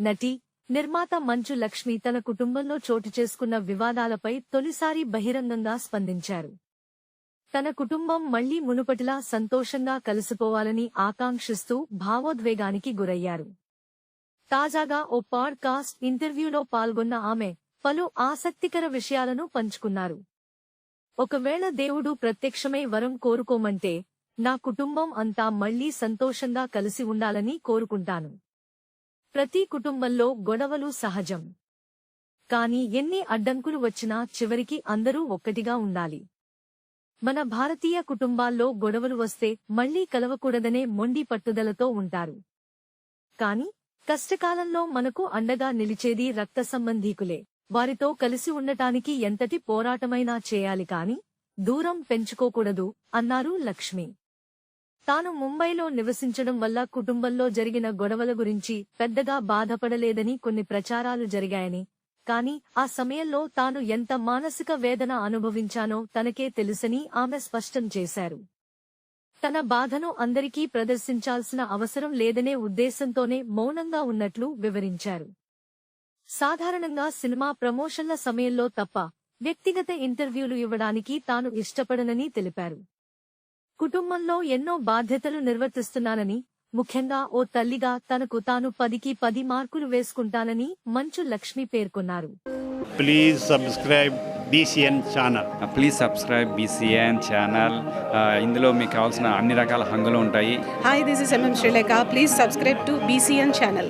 నటి నిర్మాత మంచు లక్ష్మి తన కుటుంబంలో చోటు చేసుకున్న వివాదాలపై తొలిసారి బహిరంగంగా స్పందించారు. తన కుటుంబం మళ్ళీ మునుపటిలా సంతోషంగా కలిసిపోవాలని ఆకాంక్షిస్తూ భావోద్వేగానికి గురయ్యారు. తాజాగా ఓ పాడ్కాస్ట్ ఇంటర్వ్యూలో పాల్గొన్న ఆమె పలు ఆసక్తికర విషయాలను పంచుకున్నారు. ఒకవేళ దేవుడు ప్రత్యక్షమై వరం కోరుకోమంటే నా కుటుంబం అంతా మళ్ళీ సంతోషంగా కలిసి ఉండాలని కోరుకుంటాను. ప్రతి కుటుంబంలో గొడవలు సహజం. కాని ఎన్ని అడ్డంకులు వచ్చినా చివరికి అందరూ ఒక్కటిగా ఉండాలి. మన భారతీయ కుటుంబాల్లో గొడవలు వస్తే మళ్ళీ కలవకూడదనే మొండి పట్టుదలతో ఉంటారు. కాని కష్టకాలంలో మనకు అండగా నిలిచేది రక్త సంబంధీకులే. వారితో కలిసి ఉండటానికి ఎంతటి పోరాటమైనా చేయాలి కాని దూరం పెంచుకోకూడదు అన్నారు లక్ష్మి. తాను ముంబైలో నివసించడం వల్ల కుటుంబంలో జరిగిన గొడవల గురించి పెద్దగా బాధపడలేదని కొన్ని ప్రచారాలు జరిగాయని. కాని ఆ సమయంలో తాను ఎంత మానసిక వేదన అనుభవించానో తనకే తెలుసని ఆమె స్పష్టం చేశారు. తన బాధను అందరికీ ప్రదర్శించాల్సిన అవసరం లేదనే ఉద్దేశంతోనే మౌనంగా ఉన్నట్లు వివరించారు. సాధారణంగా సినిమా ప్రమోషన్ల సమయంలో తప్ప వ్యక్తిగత ఇంటర్వ్యూలు ఇవ్వడానికి తాను ఇష్టపడనని తెలిపారు. కుటుంబంలో ఎన్నో బాధ్యతలు నిర్వర్తిస్తున్నానని ముఖ్యంగా ఓ తల్లిగా తనకు తాను పదికి పది మార్కులు వేసుకుంటానని మంచు లక్ష్మి పేర్కొన్నారు please subscribe BCN channel please subscribe BCN channel ఇందులో మీకు కావాల్సిన అన్ని రకాల హంగులు ఉంటాయి Hi, this is MM Sri Lanka. Please subscribe to BCN channel.